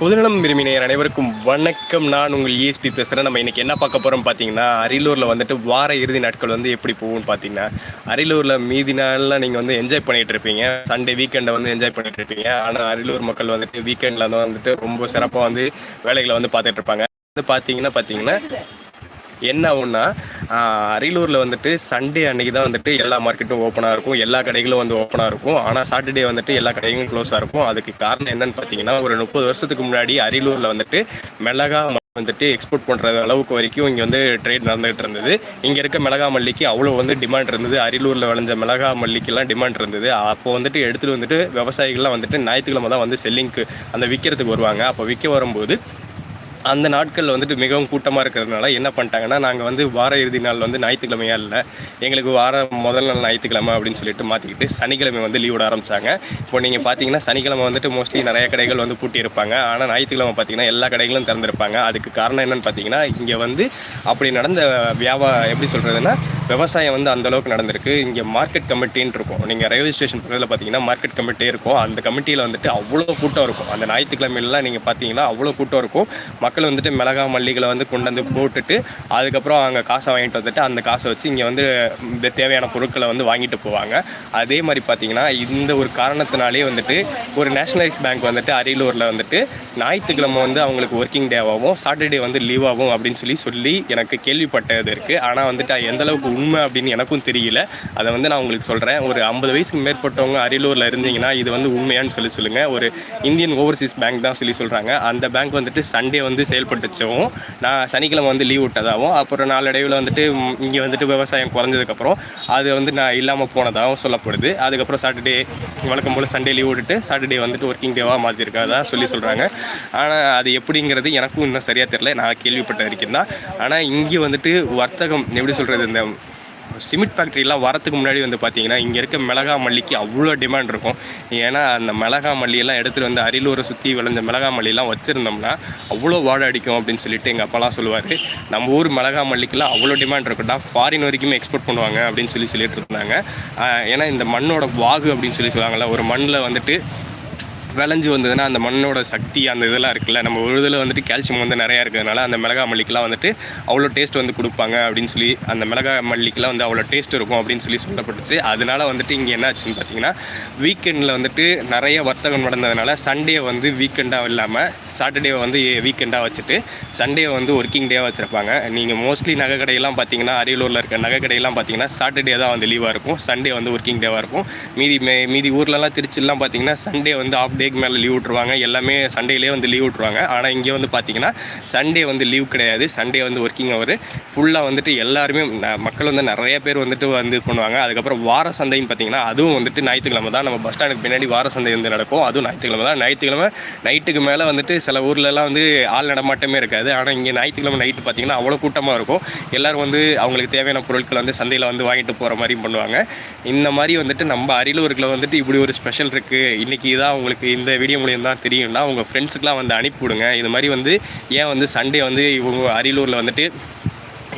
பொதுநலம் விரும்பினர் அனைவருக்கும் வணக்கம். நான் உங்கள் இஎஸ்பி பேசுகிறேன் நம்ம இன்றைக்கி என்ன பார்க்க போகிறோம் பார்த்தீங்கன்னா அரியலூரில் வந்துட்டு வார இறுதி நாட்கள் வந்து எப்படி போகும்னு பார்த்தீங்கன்னா அரியலூரில் மீதி நாள்லாம் நீங்கள் வந்து என்ஜாய் பண்ணிகிட்டு இருப்பீங்க. சண்டே வீக்கெண்டை வந்து என்ஜாய் பண்ணிட்டு இருப்பீங்க. ஆனால் அரியலூர் மக்கள் வந்துட்டு வீக்கெண்டில் வந்து வந்துட்டு ரொம்ப சிறப்பாக வந்து வேலைகளை வந்து பார்த்துட்டு இருப்பாங்க. வந்து பார்த்தீங்கன்னா பார்த்தீங்கன்னா என்ன ஆகும்னா அரியலூரில் வந்துட்டு சண்டே அன்னைக்கு தான் வந்துட்டு எல்லா மார்க்கெட்டும் ஓப்பனாக இருக்கும். எல்லா கடைகளும் வந்து ஓப்பனாக இருக்கும். ஆனால் சாட்டர்டே வந்துட்டு எல்லா கடைகளும் க்ளோஸாக இருக்கும். அதுக்கு காரணம் என்னன்னு பார்த்தீங்கன்னா ஒரு முப்பது வருஷத்துக்கு முன்னாடி அரியலூரில் வந்துட்டு மிளகா வந்துட்டு எக்ஸ்போர்ட் பண்ணுற அளவுக்கு வரைக்கும் இங்கே வந்து ட்ரேட் நடந்துகிட்டு இருந்தது. இங்கே இருக்க மிளகா மல்லிக்கு அவ்வளோ வந்து டிமாண்ட் இருந்தது. அரியலூரில் விளைஞ்ச மிளகா மல்லிக்கெல்லாம் டிமாண்ட் இருந்தது. அப்போ வந்துட்டு எடுத்துகிட்டு வந்துட்டு விவசாயிகள்லாம் வந்துட்டு ஞாயிற்றுக்கிழமை தான் வந்து செல்லிங்க்கு அந்த விற்கிறதுக்கு வருவாங்க. அப்போ விற்க வரும்போது அந்த நாட்களில் வந்துட்டு மிகவும் கூட்டமாக இருக்கிறதுனால என்ன பண்ணிட்டாங்கன்னா நாங்கள் வந்து வார இறுதி நாள் வந்து ஞாயிற்றுக்கிழமையா இல்லை. எங்களுக்கு வார முதல் நாள் ஞாயிற்றுக்கிழமை அப்படின்னு சொல்லிட்டு மாற்றிக்கிட்டு சனிக்கிழமை வந்து லீவ் விட ஆரம்பிச்சாங்க. இப்போ நீங்கள் பார்த்தீங்கன்னா சனிக்கிழமை வந்துட்டு மோஸ்ட்லி நிறைய கடைகள் வந்து பூட்டி இருப்பாங்க. ஆனால் ஞாயிற்றுக்கிழமை பார்த்தீங்கன்னா எல்லா கடைகளும் திறந்திருப்பாங்க. அதுக்கு காரணம் என்னென்னு பார்த்தீங்கன்னா இங்கே வந்து அப்படி நடந்த வியாபாரம் எப்படி சொல்கிறதுன்னா விவசாயம் வந்து அந்த அளவுக்கு நடந்திருக்கு. இங்கே மார்க்கெட் கமிட்டின்னு இருக்கும். நீங்கள் ரயில்வே ஸ்டேஷன் பக்கத்தில் பார்த்தீங்கன்னா மார்க்கெட் கமிட்டியே இருக்கும். அந்த கமிட்டியில் வந்துட்டு அவ்வளோ கூட்டம் இருக்கும். அந்த ஞாயிற்றுக்கிழமையிலாம் நீங்கள் பார்த்தீங்கன்னா அவ்வளோ கூட்டம் இருக்கும். மக்கள் வந்துட்டு மிளகா மல்லிகளை வந்து கொண்டு வந்து போட்டுட்டு அதுக்கப்புறம் அங்கே காசை வாங்கிட்டு வந்துட்டு அந்த காசை வச்சு இங்கே வந்து இந்த தேவையான பொருட்களை வந்து வாங்கிட்டு போவாங்க. அதே மாதிரி பார்த்தீங்கன்னா இந்த ஒரு காரணத்தினாலே வந்துட்டு ஒரு நேஷனலைஸ் பேங்க் வந்துட்டு அரியலூரில் வந்துட்டு ஞாயிற்றுக்கிழமை வந்து அவங்களுக்கு ஒர்க்கிங் டேவாகவும் சாட்டர்டே வந்து லீவாகும் அப்படின்னு சொல்லி சொல்லி எனக்கு கேள்விப்பட்டது இருக்குது ஆனால் வந்துட்டு எந்தளவுக்கு உண்மை அப்படின்னு எனக்கும் தெரியல. அதை வந்து நான் உங்களுக்கு சொல்கிறேன் ஒரு ஐம்பது வயசுக்கு மேற்பட்டவங்க அரியலூரில் இருந்தீங்கன்னா இது வந்து உண்மையான்னு சொல்லி சொல்லுங்கள் ஒரு இந்தியன் ஓவர்சீஸ் பேங்க் தான் சொல்லி சொல்கிறாங்க அந்த பேங்க் வந்துட்டு சண்டே வந்து செயல்பட்டுச்சவும் நான் சனிக்கிழமை வந்து லீவ் விட்டதாகவும் அப்புறம் நாளடைவில் வந்துட்டு இங்கே வந்துட்டு விவசாயம் குறைஞ்சதுக்கப்புறம் அது வந்து நான் இல்லாமல் போனதாகவும் சொல்லப்படுது. அதுக்கப்புறம் சாட்டர்டே வழக்கம் போல் சண்டே லீவ் விட்டுட்டு சாட்டர்டே வந்துட்டு ஒர்க்கிங் டேவாக மாற்றிருக்காதா சொல்லி சொல்கிறாங்க ஆனால் அது எப்படிங்கிறது எனக்கும் இன்னும் சரியாக தெரியல. நான் கேள்விப்பட்ட வரைக்கும் தான். ஆனால் இங்கே வந்துட்டு வர்த்தகம் எப்படி சொல்கிறது இந்த சிமெண்ட் ஃபேக்ட்ரிலாம் வரத்துக்கு முன்னாடி வந்து பார்த்தீங்கன்னா இங்கே இருக்க மிளகா மல்லிக்கு அவ்வளோ டிமாண்ட் இருக்கும். ஏன்னா அந்த மிளகா மல்லியெல்லாம் எடுத்துகிட்டு வந்து அரியலூரை சுற்றி விளைஞ்ச மிளகா மல்லியெல்லாம் வச்சுருந்தோம்னா அவ்வளோ வாடை அடிக்கும் அப்படின்னு சொல்லிட்டு எங்கள் அப்பாலாம் சொல்லுவார். நம்ம ஊர் மிளகா மல்லிக்கெல்லாம் அவ்வளோ டிமாண்ட் இருக்கும்டா ஃபாரின் வரைக்குமே எக்ஸ்போர்ட் பண்ணுவாங்க அப்படின்னு சொல்லி சொல்லிட்டு இருந்தாங்க. ஏன்னா இந்த மண்ணோட வாகு அப்படின்னு சொல்லி சொல்லுவாங்கள்ல ஒரு மண்ணில் வந்துட்டு விளைஞ்சு வந்ததுன்னா அந்த மண்ணோட சக்தி அந்த இதெல்லாம் இருக்குல்ல நம்ம ஒரு இதில் வந்துட்டு கால்சியம் வந்து நிறையா இருக்கிறதுனால அந்த மிளகா மல்லிக்கெலாம் வந்துட்டு அவ்வளோ டேஸ்ட் வந்து கொடுப்பாங்க அப்படின்னு சொல்லி அந்த மிளகா மல்லிக்கெலாம் வந்து அவ்வளோ டேஸ்ட் இருக்கும் அப்படின்னு சொல்லி சொல்லப்பட்டுச்சு. அதனால வந்துட்டு இங்கே என்ன ஆச்சுன்னு பார்த்தீங்கன்னா வீக்கெண்டில் வந்துட்டு நிறைய வர்த்தகம் நடந்ததுனால சண்டே வந்து வீக்கெண்டாக இல்லாமல் சாட்டர்டே வந்து வீக்கெண்டாக வச்சுட்டு சண்டே வந்து ஒர்க்கிங் டேவாக வச்சுருப்பாங்க. நீங்கள் மோஸ்ட்லி நகை கடையெல்லாம் பார்த்தீங்கன்னா அரியலூரில் இருக்க நகை கடையெல்லாம் பார்த்தீங்கன்னா சாட்டர்டே தான் வந்து லீவாக இருக்கும். சண்டே வந்து ஒர்க்கிங் டேவாக இருக்கும். மீதி மே மீதி ஊர்லலாம் திருச்சிலாம் பார்த்தீங்கன்னா சண்டே வந்து ஆஃப் டே சண்டேக்கு மேலே லீவ் விட்ருவாங்க எல்லாமே சண்டேலேயே வந்து லீவ் விட்ருவாங்க ஆனால் இங்கே வந்து பார்த்தீங்கன்னா சண்டே வந்து லீவ் கிடையாது. சண்டே வந்து ஒர்க்கிங் அவர் ஃபுல்லாக வந்துட்டு எல்லாருமே மக்கள் வந்து நிறைய பேர் வந்துட்டு வந்து இது பண்ணுவாங்க. அதுக்கப்புறம் வார சந்தைன்னு பார்த்தீங்கன்னா அதுவும் வந்துட்டு ஞாயிற்றுக்கிழமை தான். நம்ம பஸ் ஸ்டாண்டுக்கு பின்னாடி வார சந்தை வந்து நடக்கும். அதுவும் ஞாயிற்றுக்கிழமை தான். ஞாயிற்றுக்கிழமை நைட்டுக்கு மேலே வந்துட்டு சில ஊர்லலாம் வந்து ஆள் நடமாட்டமே இருக்காது. ஆனால் இங்கே ஞாயிற்றுக்கிழமை நைட்டு பார்த்தீங்கன்னா அவ்வளோ கூட்டமாக இருக்கும். எல்லாரும் வந்து அவங்களுக்கு தேவையான பொருட்களை வந்து சந்தையில் வந்து வாங்கிட்டு போகிற மாதிரி பண்ணுவாங்க. இந்த மாதிரி வந்துட்டு நம்ம அரியலூருக்கில் வந்துட்டு இப்படி ஒரு ஸ்பெஷல் இருக்குது இன்றைக்கி தான் உங்களுக்கு இந்த வீடியோ மூலியம் தான் தெரியும்னா உங்கள் ஃப்ரெண்ட்ஸுக்கெலாம் வந்து அனுப்பி விடுங்க இது மாதிரி வந்து ஏன் வந்து சண்டே வந்து இவங்க அரியலூரில் வந்துட்டு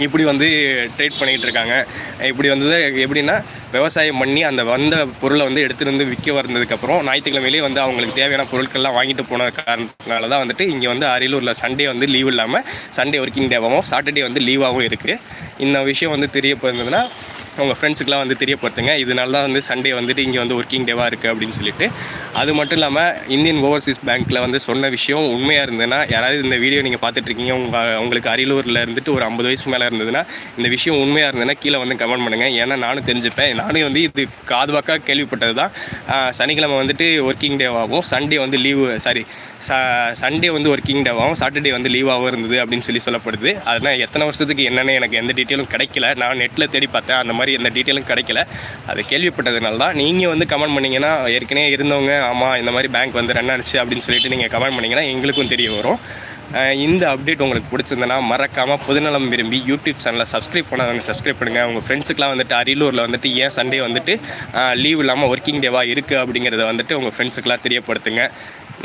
இப்படி வந்து ட்ரேட் பண்ணிகிட்டு இருக்காங்க. இப்படி வந்தது எப்படின்னா விவசாயம் பண்ணி அந்த வந்த பொருளை வந்து எடுத்துகிட்டு வந்து விற்க வந்ததுக்கப்புறம் ஞாயிற்றுக்கிழமையிலே வந்து அவங்களுக்கு தேவையான பொருட்கள்லாம் வாங்கிட்டு போன காரணத்தினால தான் வந்துட்டு இங்கே வந்து அரியலூரில் சண்டே வந்து லீவ் இல்லாமல் சண்டே ஒர்க்கிங் டேவாகவும் சாட்டர்டே வந்து லீவாகவும் இருக்குது இந்த விஷயம் வந்து தெரியப்படுறதுன்னா உங்கள் ஃப்ரெண்ட்ஸுக்கெலாம் வந்து தெரியப்படுத்துங்க. இதனால தான் வந்து சண்டே வந்துட்டு இங்கே வந்து ஒர்க்கிங் டேவாக இருக்குது அப்படின்னு சொல்லிட்டு. அது மட்டும் இல்லாமல் இந்தியன் ஓவர்சீஸ் பேங்க்கில் வந்து சொன்ன விஷயம் உண்மையாக இருந்ததுன்னா யாராவது இந்த வீடியோ நீங்கள் பார்த்துட்ருக்கீங்க உங்கள் உங்களுக்கு அரியலூரில் இருந்துட்டு ஒரு ஐம்பது வயசுக்கு மேலே இருந்ததுன்னா இந்த விஷயம் உண்மையாக இருந்ததுன்னா கீழே வந்து கமெண்ட் பண்ணுங்கள் ஏன்னா நானும் தெரிஞ்சுப்பேன். நானும் வந்து இது காதுவாக்காக கேள்விப்பட்டது தான் சனிக்கிழமை வந்துட்டு ஒர்க்கிங் டேவாகவும் சண்டே வந்து லீவு சாரி ச சண்டே வந்து ஒர்க்கிங் டேவாகவும் சாட்டர்டே வந்து லீவாகவும் இருந்தது அப்படின்னு சொல்லி சொல்லப்படுது. அதனால் எத்தனை வருஷத்துக்கு என்னென்னு எனக்கு எந்த டீட்டெயிலும் கிடைக்கல. நான் நெட்டில் தேடி பார்த்தேன். அந்த மாதிரி எந்த டீட்டெயிலும் கிடைக்கல. அது கேள்விப்பட்டதுனால தான் நீங்கள் வந்து கமெண்ட் பண்ணிங்கன்னா ஏற்கனவே இருந்தவங்க ஆமாம் இந்த மாதிரி பேங்க் வந்து ரன் ஆனிச்சு அப்படின்னு சொல்லிட்டு நீங்கள் கமெண்ட் பண்ணிங்கன்னா எங்களுக்கும் தெரிய வரும். இந்த அப்டேட் உங்களுக்கு பிடிச்சிருந்தனா மறக்காமல் பொதுநலம் விரும்பி யூடியூப் சேனலை சப்ஸ்கிரைப் பண்ணாதவங்க சப்ஸ்கிரைப் பண்ணுங்கள் உங்கள் ஃப்ரெண்ட்ஸுக்குலாம் வந்துட்டு அரியலூரில் வந்துட்டு ஏன் சண்டே வந்துட்டு லீவ் இல்லாமல் ஒர்க்கிங் டேவாக இருக்குது அப்படிங்கிறத வந்துட்டு உங்கள் ஃப்ரெண்ட்ஸுக்கெலாம் தெரியப்படுத்துங்க.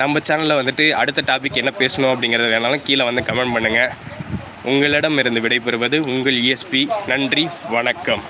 நம்ம சேனலில் வந்துட்டு அடுத்த டாபிக் என்ன பேசணும் அப்படிங்கிறத வேணாலும் கீழே வந்து கமெண்ட் பண்ணுங்கள் உங்களிடம் இருந்து விடைபெறுவது உங்கள் இஎஸ்பி நன்றி வணக்கம்.